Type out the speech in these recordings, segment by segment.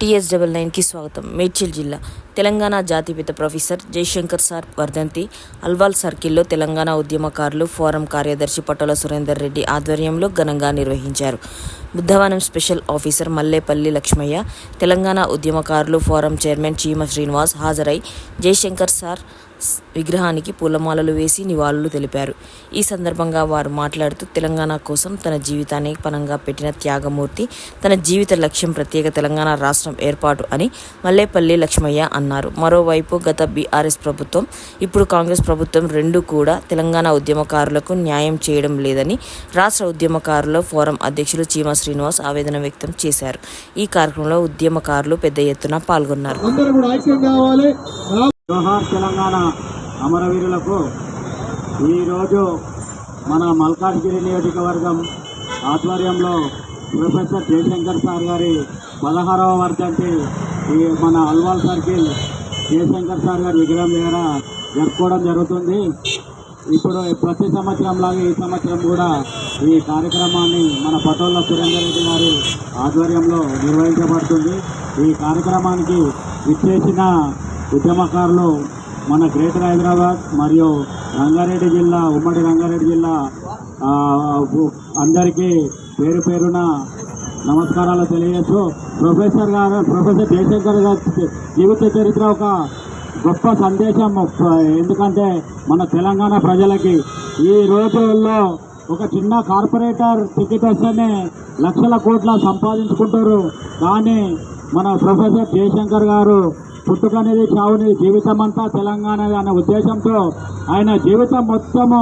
TS double నైన్కి స్వాగతం. మేడ్చల్ జిల్లా తెలంగాణ జాతిపిత ప్రొఫెసర్ జయశంకర్ సార్ వర్ధంతి. అల్వాల్ సర్కిల్లో తెలంగాణ ఉద్యమకారులు ఫోరం కార్యదర్శి పటోల సురేందర్ రెడ్డి ఆధ్వర్యంలో ఘనంగా నిర్వహించారు. బుద్ధవనం స్పెషల్ ఆఫీసర్ మల్లేపల్లి లక్ష్మయ్య తెలంగాణ ఉద్యమకారులు ఫోరం చైర్మన్ చీమ శ్రీనివాస్ హాజరై జయశంకర్ సార్ విగ్రహానికి పూలమాలలు వేసి నివాళులు తెలిపారు. ఈ సందర్భంగా వారు మాట్లాడుతూ తెలంగాణ కోసం తన జీవితాన్ని పనంగా పెట్టిన త్యాగమూర్తి తన జీవిత లక్ష్యం ప్రత్యేక తెలంగాణ రాష్ట్రం ఏర్పాటు అని మల్లేపల్లి లక్ష్మయ్య అన్నారు. మరోవైపు గత బీఆర్ఎస్ ప్రభుత్వం ఇప్పుడు కాంగ్రెస్ ప్రభుత్వం రెండు కూడా తెలంగాణ ఉద్యమకారులకు న్యాయం చేయడం లేదని రాష్ట్ర ఉద్యమకారుల ఫోరం అధ్యక్షులు చీమ శ్రీనివాస్ ఆవేదన వ్యక్తం చేశారు. ఈ కార్యక్రమంలో ఉద్యమకారులు పెద్ద ఎత్తున పాల్గొన్నారు. జోహార్ తెలంగాణ అమరవీరులకు ఈరోజు మన మల్కాజ్గిరి నియోజకవర్గం ఆధ్వర్యంలో ప్రొఫెసర్ జయశంకర్ సార్ గారి పదహారవ వర్ధంతి ఈ మన అల్వాల్ సర్కిల్ జయశంకర్ సార్ గారి విగ్రహం దగ్గర జరుపుకోవడం జరుగుతుంది. ఇప్పుడు ప్రతి సంవత్సరం లాగా ఈ సంవత్సరం కూడా ఈ కార్యక్రమాన్ని మన పటోళ్ళ సురేందర్ రెడ్డి గారి ఆధ్వర్యంలో నిర్వహించబడుతుంది. ఈ కార్యక్రమానికి విచ్చేసిన ఉద్యమకారులు మన గ్రేటర్ హైదరాబాద్ మరియు రంగారెడ్డి జిల్లా ఉమ్మడి రంగారెడ్డి జిల్లా అందరికీ పేరు పేరున నమస్కారాలు తెలియజేస్తూ ప్రొఫెసర్ గారు ప్రొఫెసర్ జయశంకర్ గారి జీవిత చరిత్ర ఒక గొప్ప సందేశం. ఎందుకంటే మన తెలంగాణ ప్రజలకి ఈ రోజుల్లో ఒక చిన్న కార్పొరేటర్ టికెట్ వస్తేనే లక్షల కోట్ల సంపాదించుకుంటారు. కానీ మన ప్రొఫెసర్ జయశంకర్ గారు పుట్టుకనేది చావుని జీవితం అంతా తెలంగాణ అనే ఉద్దేశంతో ఆయన జీవితం మొత్తము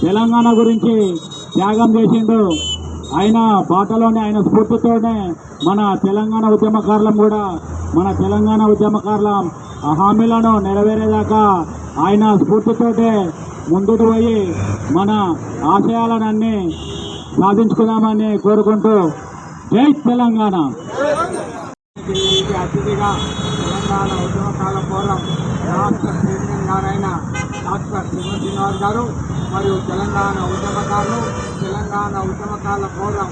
తెలంగాణ గురించి త్యాగం చేసిండు. ఆయన బాటలోనే ఆయన స్ఫూర్తితోనే మన తెలంగాణ ఉద్యమకారులం కూడా మన తెలంగాణ ఉద్యమకారుల హామీలను నెరవేరేదాకా ఆయన స్ఫూర్తితోటే ముందుకు పోయి మన ఆశయాలన్నీ సాధించుకుందామని కోరుకుంటూ జై తెలంగాణ. అతిథిగా తెలంగాణ ఉద్యమకాల ఫోరం రాష్ట్ర చైర్మన్ గారైన డాక్టర్ శివ గారు మరియు తెలంగాణ ఉద్యమకారులు తెలంగాణ ఉద్యమకాల ఫోరం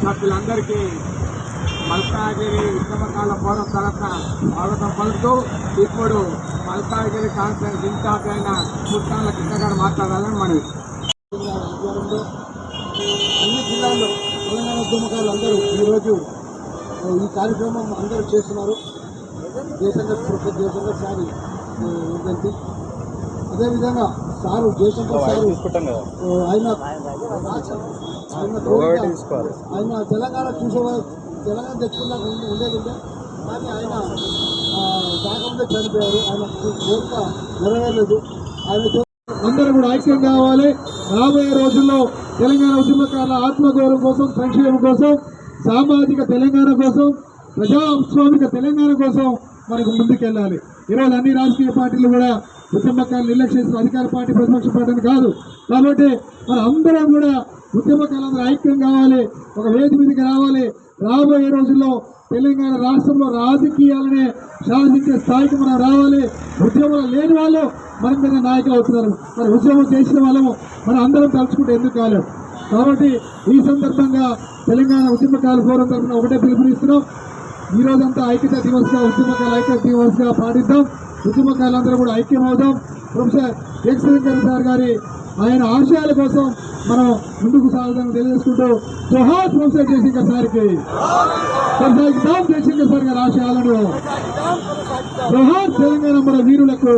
సభ్యులందరికీ మల్కాగిరి ఉద్యమకాల ఫోరం తరఫున స్వాగతం పలుకుతూ ఇప్పుడు మల్కాగిరి కాన్ఫరెన్స్ ఇన్ఛార్జ్ అయిన పుట్టాల కింద గారు మాట్లాడాలని మనవి. అన్ని జిల్లాల్లో తెలంగాణ ఉద్యమకారులు అందరూ ఈరోజు ఈ కార్యక్రమం అందరూ చేస్తున్నారు. జయశంకర్ ప్రొఫెసర్ జయశంకర్ సారి. ఏంటంటే అదేవిధంగా సారు జయశంకర్ సారు. ఆయన ఆయన తెలంగాణ చూసే తెలంగాణ తెచ్చుకున్నాక ఉండే- ఉండేది ఉండే కానీ ఆయన కాకుండా చనిపోయారు. ఆయన కోరిక నెరవేరలేదు. ఆయన అందరూ కూడా ఐక్యం కావాలి. రాబోయే రోజుల్లో తెలంగాణ ఉద్యమకారుల ఆత్మగౌరవం కోసం సంక్షేమం కోసం సామాజిక తెలంగాణ కోసం ప్రజాస్వామిక తెలంగాణ కోసం మనకు ముందుకెళ్ళాలి. ఈరోజు అన్ని రాజకీయ పార్టీలు కూడా ఉద్యమకాలు నిర్లక్ష్యం చేసిన అధికార పార్టీ ప్రతిపక్ష పార్టీని కాదు. కాబట్టి మన అందరం కూడా ఉద్యమకాలందరూ ఐక్యం కావాలి ఒక వేది మీదకి రావాలి. రాబోయే రోజుల్లో తెలంగాణ రాష్ట్రంలో రాజకీయాలనే శాసించే స్థాయికి మనం రావాలి. ఉద్యమంలో లేని వాళ్ళు మన మీద నాయకులు అవుతున్నారు. మరి ఉద్యమం చేసిన వాళ్ళము మనం అందరం తలుచుకుంటే ఎందుకు కాలేం? కాబట్టి ఈ సందర్భంగా తెలంగాణ ఉద్యమకాల ఫోరం తరఫున ఒకటే పిలుపునిస్తున్నాం. ఈ రోజంతా ఐక్యత దివస్గా ఉద్యమకాల ఐక్యత దివస్గా పాటిద్దాం. ఉద్యమకాలందరూ కూడా ఐక్యం అవుదాం ప్రొఫెసర్ జగశంకర్ సార్ గారి ఆయన ఆశయాల కోసం మనం ముందుకు సాగుదాం తెలియజేసుకుంటూ జోహార్ ప్రొఫెసర్ జయశంకర్ సార్కి. కొనసాగిద్దాం జయశంకర్ సార్ గారి ఆశయాలను జోహార్ తెలంగాణ మన వీరులకు.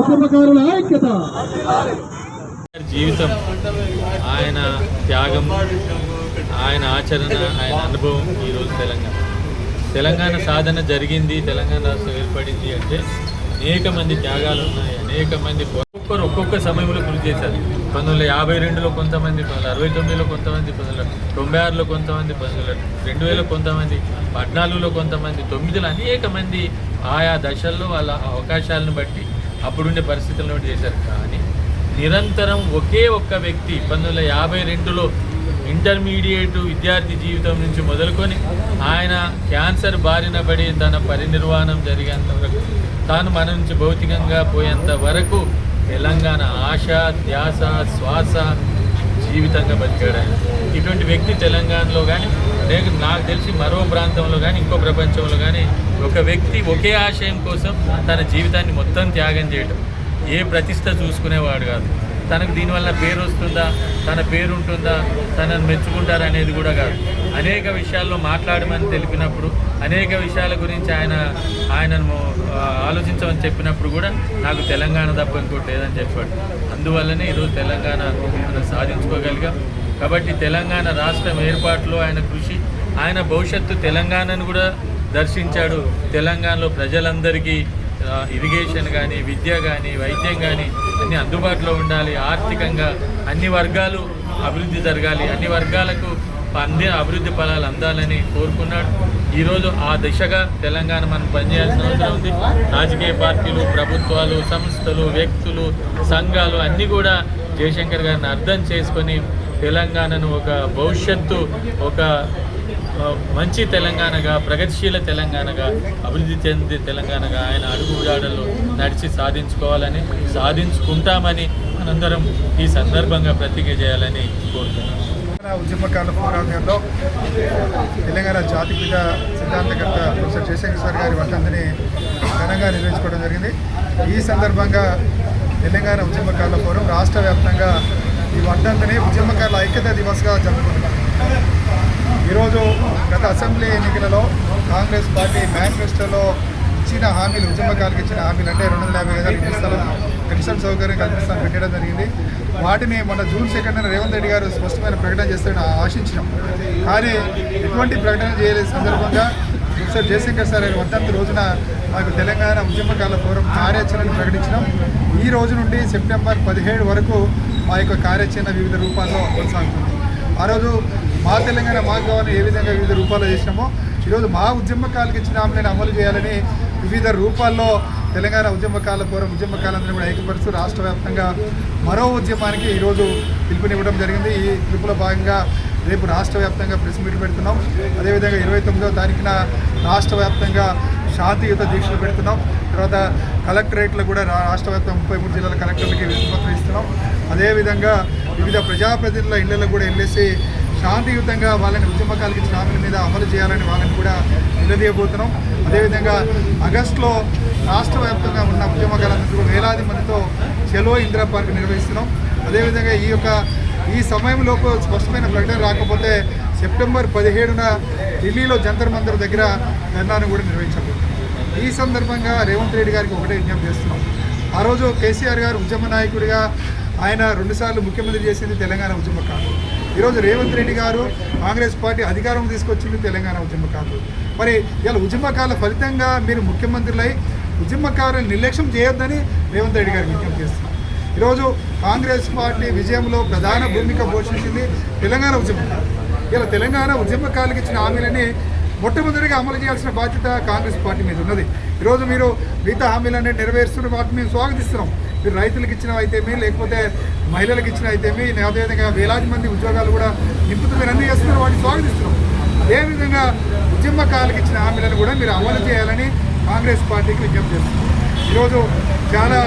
ఉద్యమకారుల ఐక్యత. జీవితం ఆయన త్యాగం ఆయన ఆచరణ ఆయన అనుభవం ఈరోజు తెలంగాణ. తెలంగాణ సాధన జరిగింది తెలంగాణ రాష్ట్రం ఏర్పడింది అంటే అనేక మంది త్యాగాలు ఉన్నాయి అనేక మంది ఒక్కొక్కరు ఒక్కొక్క సమయంలో కృషి చేశారు. పంతొమ్మిది వందల యాభై రెండులో కొంతమంది పంతొమ్మిది అరవై తొమ్మిదిలో కొంతమంది పంతొమ్మిది తొంభై ఆరులో కొంతమంది పంతొమ్మిది రెండు వేల కొంతమంది పద్నాలుగులో కొంతమంది తొమ్మిదిలో అనేక మంది ఆయా దశల్లో వాళ్ళ అవకాశాలను బట్టి అప్పుడుండే పరిస్థితులను బట్టి చేశారు. కానీ నిరంతరం ఒకే ఒక్క వ్యక్తి పంతొమ్మిది వందల యాభై రెండులో ఇంటర్మీడియట్ విద్యార్థి జీవితం నుంచి మొదలుకొని ఆయన క్యాన్సర్ బారిన పడి తన పరినిర్వాణం జరిగేంత వరకు తాను మన నుంచి భౌతికంగా పోయేంత వరకు తెలంగాణ ఆశ ధ్యాస శ్వాస జీవితంగా బతికాడు ఆయన. ఇటువంటి వ్యక్తి తెలంగాణలో కానీ లేక నాకు తెలిసి మరో ప్రాంతంలో కానీ ఇంకో ప్రపంచంలో కానీ ఒక వ్యక్తి ఒకే ఆశయం కోసం తన జీవితాన్ని మొత్తం త్యాగం చేయడం ఏ ప్రతిష్ట చూసుకునేవాడు కాదు. తనకు దీనివల్ల పేరు వస్తుందా తన పేరు ఉంటుందా తనను మెచ్చుకుంటారా అనేది కూడా కాదు. అనేక విషయాల్లో మాట్లాడమని తెలిపినప్పుడు అనేక విషయాల గురించి ఆయన ఆయనను ఆలోచించమని చెప్పినప్పుడు కూడా నాకు తెలంగాణ తప్ప ఇంకోటి లేదని చెప్పాడు. అందువల్లనే ఈరోజు తెలంగాణ మనం సాధించుకోగలిగాం. కాబట్టి తెలంగాణ రాష్ట్రం ఏర్పాటులో ఆయన కృషి ఆయన భవిష్యత్తు తెలంగాణను కూడా దర్శించాడు. తెలంగాణలో ప్రజలందరికీ ఇరిగేషన్ కానీ విద్య కానీ వైద్యం కానీ అన్ని అందుబాటులో ఉండాలి. ఆర్థికంగా అన్ని వర్గాలు అభివృద్ధి జరగాలి. అన్ని వర్గాలకు అందే అభివృద్ధి ఫలాలు అందాలని కోరుకున్నాడు. ఈరోజు ఆ దిశగా తెలంగాణ మనం పనిచేయాల్సిన అవసరం ఉంది. రాజకీయ పార్టీలు ప్రభుత్వాలు సంస్థలు వ్యక్తులు సంఘాలు అన్నీ కూడా జయశంకర్ గారిని అర్థం చేసుకొని తెలంగాణను ఒక భవిష్యత్తు ఒక మంచి తెలంగాణగా ప్రగతిశీల తెలంగాణగా అభివృద్ధి చెందే తెలంగాణగా ఆయన అడుగుజాడల్లో నడిచి సాధించుకోవాలని సాధించుకుంటామని మనందరం ఈ సందర్భంగా ప్రతిజ్ఞ చేయాలని కోరుతున్నాం. తెలంగాణ ఉద్యమకాల పోరాటంలో తెలంగాణ జాతిపిత సిద్ధాంతకర్త ప్రొఫెసర్ జయశంకర్ గారి వర్ధంతిని ఘనంగా నిర్వహించుకోవడం జరిగింది. ఈ సందర్భంగా తెలంగాణ ఉద్యమకాల ఫోరం రాష్ట్ర వ్యాప్తంగా ఈ వర్ధంతిని ఉద్యమకాల ఐక్యత దివస్గా జరుపుకుంటున్నారు ఈరోజు గత అసెంబ్లీ ఎన్నికలలో కాంగ్రెస్ పార్టీ మేనిఫెస్టోలో ఇచ్చిన హామీలు ఉద్యమకాలకు ఇచ్చిన హామీలు అంటే రెండు వందల యాభై ఐదు ఇస్తాను పెన్షన్ సౌకర్యం కల్పిస్తాను పెట్టడం జరిగింది. వాటిని మన జూన్ సెకండ్ రేవంత్ రెడ్డి గారు స్పష్టమైన ప్రకటన చేస్తారని ఆశించినాం. కానీ ఎటువంటి ప్రకటన చేయలేని సందర్భంగా సార్ జయశంకర్ సార్ వర్ధంత రోజున మాకు తెలంగాణ ఉద్యమకాల ఫోరం కార్యాచరణను ప్రకటించడం ఈ రోజు నుండి సెప్టెంబర్ పదిహేడు వరకు మా యొక్క కార్యాచరణ వివిధ రూపాల్లో కొనసాగుతుంది. ఆ రోజు మా తెలంగాణ మా కావాలని ఏ విధంగా వివిధ రూపాల్లో చేసినామో ఈరోజు మా ఉద్యమకాలకు ఇచ్చిన హామీలను అమలు చేయాలని వివిధ రూపాల్లో తెలంగాణ ఉద్యమకాల కోరం ఉద్యమకాలందరినీ కూడా ఏకపరుస్తూ రాష్ట్ర వ్యాప్తంగా మరో ఉద్యమానికి ఈరోజు పిలుపునివ్వడం జరిగింది. ఈ పిలుపులో భాగంగా రేపు రాష్ట్ర వ్యాప్తంగా ప్రెస్ మీట్ పెడుతున్నాం. అదేవిధంగా ఇరవై తొమ్మిదవ తారీఖున రాష్ట్ర వ్యాప్తంగా శాంతియుత దీక్షలు పెడుతున్నాం. తర్వాత కలెక్టరేట్లో కూడా రాష్ట్ర వ్యాప్తంగా ముప్పై మూడు జిల్లాల కలెక్టర్లకి వినతిపత్రం ఇస్తున్నాం. అదేవిధంగా వివిధ ప్రజాప్రతినిధుల ఇళ్ళలో కూడా వెళ్ళేసి శాంతియుతంగా వాళ్ళని ఉద్యమకాలకి ఇచ్చిన హామీల మీద అమలు చేయాలని వాళ్ళని కూడా నిలదీయబోతున్నాం. అదేవిధంగా ఆగస్టులో రాష్ట్ర వ్యాప్తంగా ఉన్న ఉద్యమకాలందరూ వేలాది మందితో చెలో ఇందిరా పార్క్ నిర్వహిస్తున్నాం. అదేవిధంగా ఈ యొక్క ఈ సమయంలోపు స్పష్టమైన ప్రకటన రాకపోతే సెప్టెంబర్ పదిహేడున ఢిల్లీలో జంతర్ మంతర్ దగ్గర ధర్నాను కూడా నిర్వహించబోతున్నాం. ఈ సందర్భంగా రేవంత్ రెడ్డి గారికి ఒకటే విజ్ఞప్తి చేస్తున్నాం. ఆ రోజు కేసీఆర్ గారు ఉద్యమ నాయకుడిగా ఆయన రెండుసార్లు ముఖ్యమంత్రి చేసింది తెలంగాణ ఉద్యమకారులు ఈరోజు రేవంత్ రెడ్డి గారు కాంగ్రెస్ పార్టీ అధికారం తీసుకొచ్చింది తెలంగాణ ఉద్యమకారులు మరి ఇలా ఉద్యమకాల ఫలితంగా మీరు ముఖ్యమంత్రులై ఉద్యమకారులను నిర్లక్ష్యం చేయొద్దని రేవంత్ రెడ్డి గారు విజ్ఞప్తి చేస్తున్నారు. ఈరోజు కాంగ్రెస్ పార్టీ విజయంలో ప్రధాన భూమిక పోషించింది తెలంగాణ ఉద్యమకారులు. ఇలా తెలంగాణ ఉద్యమకాలకు ఇచ్చిన హామీలని మొట్టమొదటిగా అమలు చేయాల్సిన బాధ్యత కాంగ్రెస్ పార్టీ మీద ఉన్నది. ఈరోజు మీరు మిగతా హామీలన్నీ నెరవేరుస్తున్న వాటిని మేము స్వాగతిస్తున్నాం. మీరు రైతులకు ఇచ్చిన అయితేమి లేకపోతే మహిళలకు ఇచ్చిన అయితేమి అదేవిధంగా వేలాది మంది ఉద్యోగాలు కూడా నింపుతూ మీరు అన్ని చేస్తున్నారు వాటిని స్వాగతిస్తున్నాం. అదేవిధంగా ఉద్యమకాలకు ఇచ్చిన హామీలను కూడా మీరు అమలు చేయాలని కాంగ్రెస్ పార్టీకి విజ్ఞప్తి చేస్తున్నాం. ఈరోజు చాలా